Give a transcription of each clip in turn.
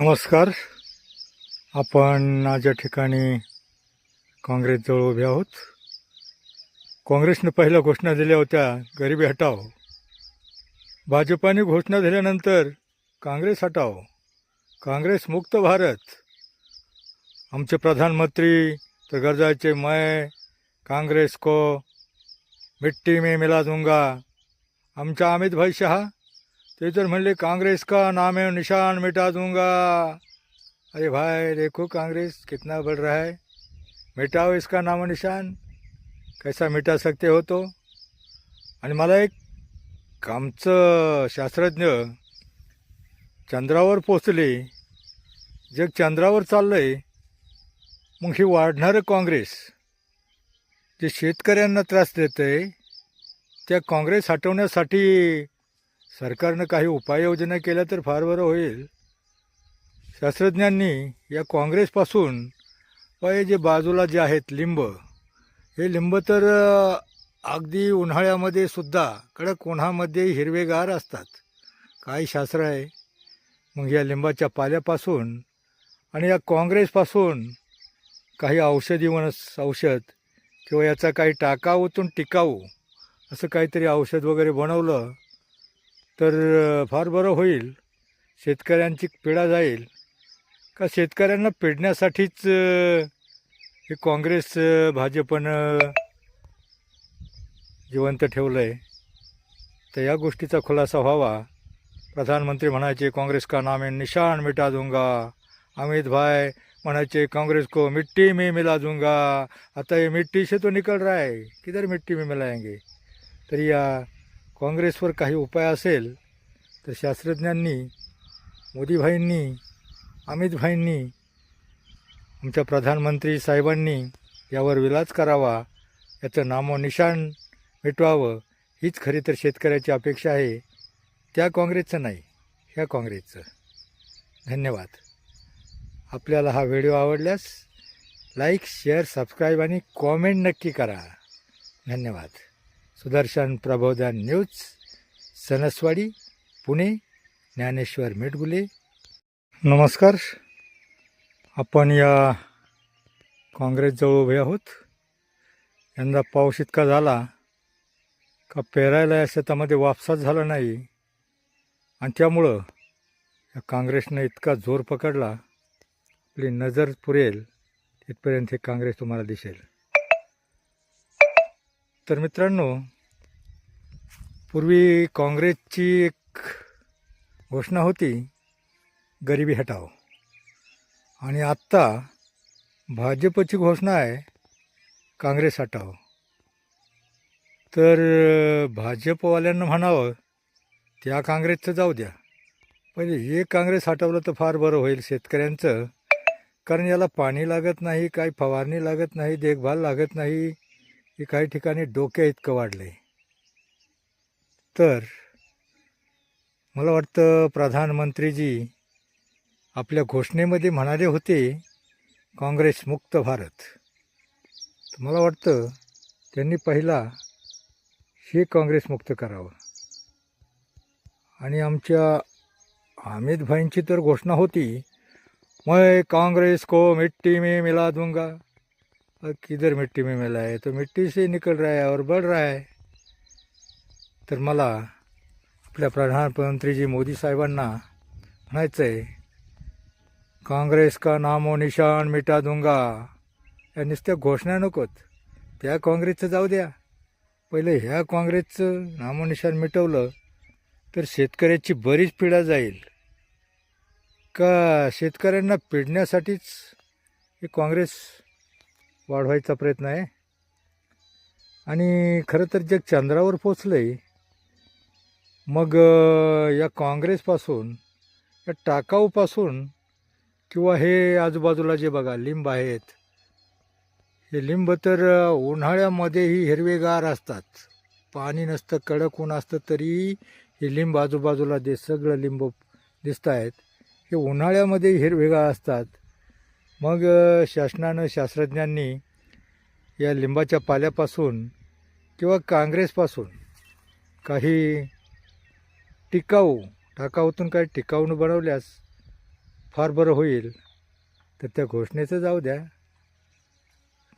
नमस्कार. आपण आज या ठिकाणी काँग्रेसजवळ उभे आहोत. काँग्रेसनं पहिल्या घोषणा दिल्या होत्या गरिबी हटाव भाजपाने घोषणा दिल्यानंतर काँग्रेस हटाव काँग्रेस मुक्त भारत. आमचे प्रधानमंत्री तर गरजाचे मैं काँग्रेस को मिट्टी में मिला दूंगा. आमच्या अमित भाई शहा ते तर म्हणले काँग्रेस का नाम है निशान मिटा दूंगा? अरे भाई देखो कांग्रेस कितना बढ़ रहा है। मिटाओ इसका नाम निशान कैसा मिटा सकते हो तो? आणि मला एक आमचं शास्त्रज्ञ चंद्रावर पोचले. जग चंद्रावर चाललंय मग ही वाढणारं काँग्रेस. जे शेतकऱ्यांना त्रास देत आहे त्या काँग्रेस हटवण्यासाठी सरकारनं काही उपाययोजना केल्या तर फार बरं होईल. शास्त्रज्ञांनी या काँग्रेसपासून हे जे बाजूला जे आहेत लिंब हे लिंब तर अगदी उन्हाळ्यामध्ये सुद्धा कडक उन्हामध्ये हिरवेगार असतात. काही शास्त्र आहे? मग या लिंबाच्या पाल्यापासून आणि या काँग्रेसपासून काही औषधी वनस औषध किंवा याचा काही टाकाऊतून टिकाऊ असं काहीतरी औषध वगैरे बनवलं तर फार बरं होईल. शेतकऱ्यांची पिढा जाईल. का शेतकऱ्यांना पेडण्यासाठीच हे काँग्रेस भाजपनं जिवंत ठेवलं आहे तर या गोष्टीचा खुलासा व्हावा. प्रधानमंत्री म्हणायचे काँग्रेस का नाम है निशान मिटा दूंगा. अमित भाई म्हणायचे कांग्रेस को मिट्टी में मिला दूंगा. आता ये मिट्टी से तो निकल रहा है किधर मिट्टी में मिलाएंगे तरी या काँग्रेसवर काही उपाय असेल तर शास्त्रज्ञांनी मोदीभाईंनी अमितभाईंनी आमच्या प्रधानमंत्री साहेबांनी यावर विलाज करावा याचं नामोनिशाण मिटवावं हीच खरी तर शेतकऱ्याची अपेक्षा आहे. त्या काँग्रेसचं नाही ह्या काँग्रेसचं. धन्यवाद. आपल्याला हा व्हिडिओ आवडल्यास लाईक शेअर सबस्क्राईब आणि कॉमेंट नक्की करा. धन्यवाद. सुदर्शन प्रबोधन न्यूज सणसवाडी पुणे ज्ञानेश्वर मेटगुले नमस्कार. आपण या काँग्रेसजवळ उभे आहोत. यंदा पाऊस इतका झाला का पेरायला या शेतामध्ये वापसाच झाला नाही. आणि त्यामुळं या काँग्रेसनं इतका जोर पकडला. आपली नजर पुरेल तिथपर्यंत हे काँग्रेस तुम्हाला दिसेल. तर मित्रांनो पूर्वी काँग्रेसची एक घोषणा होती गरिबी हटाव आणि आत्ता भाजपची घोषणा आहे काँग्रेस हटाव तर भाजपवाल्यांना म्हणावं त्या काँग्रेसचं जाऊ द्या. म्हणजे हे काँग्रेस हटवलं तर फार बरं होईल शेतकऱ्यांचं कारण याला पाणी लागत नाही काही फवारणी लागत नाही देखभाल लागत नाही की काही ठिकाणी डोक्या इतकं वाढलं आहे तर मला वाटतं प्रधानमंत्रीजी आपल्या घोषणेमध्ये म्हणाले होते काँग्रेस मुक्त भारत. तर मला वाटतं त्यांनी पहिला हे काँग्रेस मुक्त करावं. आणि आमच्या हमीद भाईंची तर घोषणा होती मैं कांग्रेस को मिट्टी में मिला दूंगा. अब किधर मिट्टी में मिला है? तो मिट्टी से निकल रहा है और बढ़ रहा है। तर मला आपल्या प्रधानमंत्रीजी मोदी साहेबांना म्हणायचं आहे काँग्रेस का नामो निशान मिटा दुंगा? या नुसत्या घोषणा नकोत. त्या काँग्रेसचं जाऊ द्या. पहिले ह्या काँग्रेसचं नामोनिशान मिटवलं तर शेतकऱ्याची बरीच पिढा जाईल. का शेतकऱ्यांना पिडण्यासाठीच हे काँग्रेस वाढवायचा प्रयत्न आहे. आणि खरं तर जग चंद्रावर पोचलं आहे मग या काँग्रेसपासून या टाकाऊपासून किंवा हे आजूबाजूला जे बघा लिंब आहेत. हे लिंब तर उन्हाळ्यामध्येही हिरवेगार असतात. पाणी नसतं कडक ऊन असतं तरी हे लिंब आजूबाजूला जे सगळं लिंब दिसत आहेत हे उन्हाळ्यामध्ये हिरवेगार असतात. मग शासनानं शास्त्रज्ञांनी या लिंबाच्या पाल्यापासून किंवा काँग्रेसपासून काही टिकाऊ टाकाऊतून काही टिकाऊनं बनवल्यास फार बरं होईल तर त्या घोषणेचं जाऊ द्या.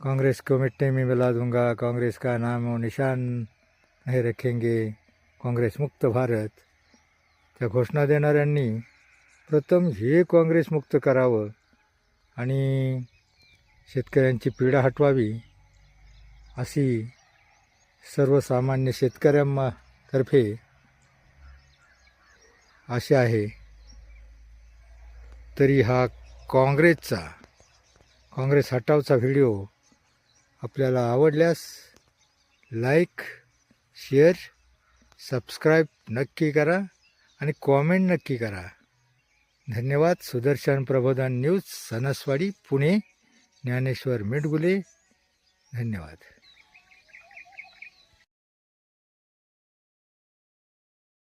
काँग्रेस को मिट्टी मी मिला दूंगा काँग्रेस का नाम निशान नाही रखेंगे काँग्रेस मुक्त भारत. त्या घोषणा देणाऱ्यांनी प्रथम हे काँग्रेस मुक्त करावं आणि शेतकऱ्यांची पीडा हटवावी अशी सर्वसामान्य शेतकऱ्यांतर्फे आशा आहे. तरी हा काँग्रेसचा काँग्रेस हटावचा व्हिडिओ आपल्याला आवडल्यास लाईक शेअर सबस्क्राईब नक्की करा आणि कॉमेंट नक्की करा. धन्यवाद सुदर्शन प्रबोधन न्यूज सणसवाडी पुणे ज्ञानेश्वर मिडगुले धन्यवाद.